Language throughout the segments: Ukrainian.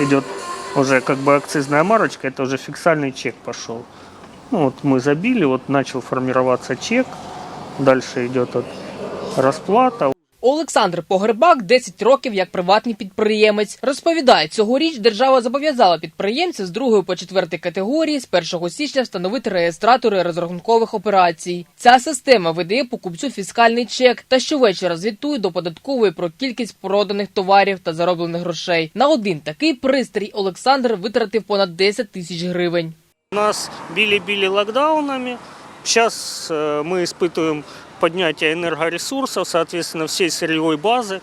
идет уже как бы акцизная марочка, это уже фиксальный чек пошел. Ну вот мы забили, вот начал формироваться чек, дальше идет вот расплата. Олександр Погребак 10 років як приватний підприємець. Розповідає, цьогоріч держава зобов'язала підприємців з другої по четвертій категорії з 1 січня встановити реєстратори розрахункових операцій. Ця система видає покупцю фіскальний чек та щовечора звітує до податкової про кількість проданих товарів та зароблених грошей. На один такий пристрій Олександр витратив понад 10 тисяч гривень. У Нас били-били локдаунами. Сейчас э, мы испытываем поднятие энергоресурсов, соответственно, всей сырьевой базы.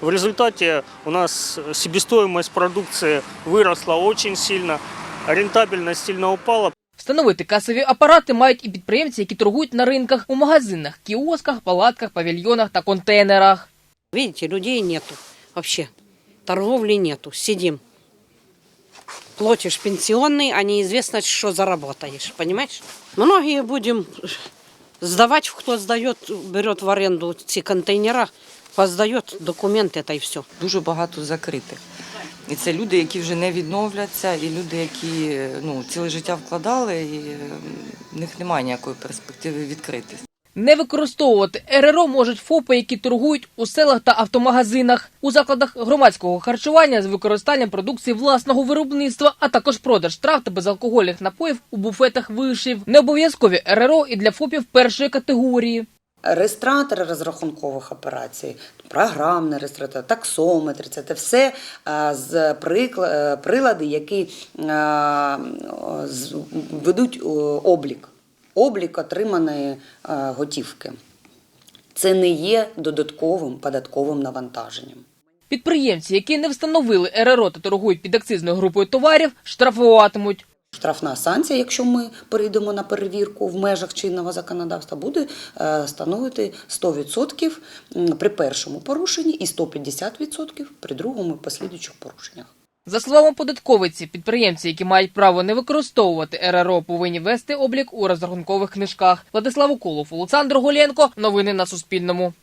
В результате у нас себестоимость продукции выросла очень сильно, а рентабельность сильно упала. Встановити касові апарати мають і підприємці, які торгують на ринках, у магазинах, кіосках, палатках, павільйонах та контейнерах. Видите, людей нету вообще. Торговли нету. Сидим. Платишь пенсионный, а неизвестно, что заработаешь. Понимаешь? Многие будем сдавать, кто сдает, берет в аренду эти контейнера, поздает документы, это и все. дуже багато закритих. І це люди, які вже не відновляться, і люди, які ну, ціле життя вкладали, і е, в них немає ніякої перспективи відкритись. Не використовувати РРО можуть ФОПи, які торгують у селах та автомагазинах, у закладах громадського харчування з використанням продукції власного виробництва, а також продаж трав та безалкогольних напоїв у буфетах вишів. Не обов'язкові РРО і для ФОПів першої категорії. Реєстратори розрахункових операцій, програмний реєстратор, таксометри це все з е, прилади, які ведуть е, облік, облік отриманої е, готівки. Це не є додатковим податковим навантаженням. Підприємці, які не встановили РРО та торгують під акцизною групою товарів, штрафуватимуть. Штрафна санкція, якщо ми перейдемо на перевірку в межах чинного законодавства, буде е, становити 100% при першому порушенні і 150% при другому і послідуючих порушеннях. За словами податковиці, підприємці, які мають право не використовувати РРО, повинні вести облік у розрахункових книжках. Владислав Уколов, Олександр Голєнко. Новини на Суспільному.